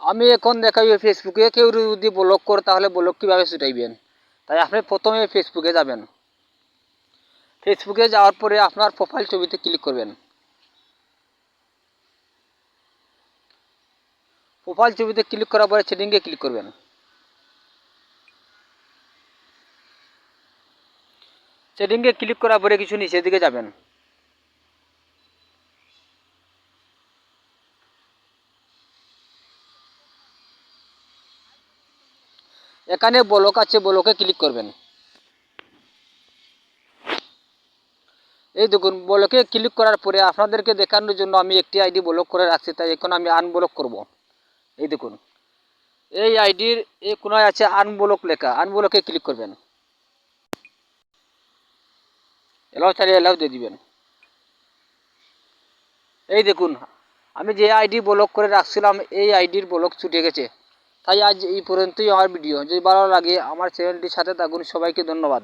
আমি এখন দেখাই ফেসবুকে কেউ যদি ব্লগ করে, তাহলে ব্লগ কীভাবে ছুটাইবেন? তাই আপনি প্রথমে ফেসবুকে যাবেন। ফেসবুকে যাওয়ার পরে আপনার প্রোফাইল ছবিতে ক্লিক করবেন। প্রোফাইল ছবিতে ক্লিক করার পরে সেটিংয়ে ক্লিক করবেন। সেটিংয়ে ক্লিক করার পরে কিছু নিচের দিকে যাবেন। এখানে ব্লক আছে ব্লকে ক্লিক করবেন। এই দেখুন ব্লকে ক্লিক করার পরে আপনাদেরকে দেখানোর জন্য আমি একটি আইডি ব্লক করে রাখছি, তাই এখন আমি আনব্লক করব। এই দেখুন, এই আইডির এই কোনায় আছে আনব্লক লেখা আনব্লকে ক্লিক করবেন। এলাও চালিয়ে এলাও দিয়ে দিবেন। এই দেখুন, আমি যে আইডি ব্লক করে রাখছিলাম, এই আইডির ব্লক ছুটে গেছে। তাই আজ এই পর্যন্তই আমার ভিডিও। যদি ভালো লাগে আমার চ্যানেলটির সাথে থাকুন, সবাইকে ধন্যবাদ।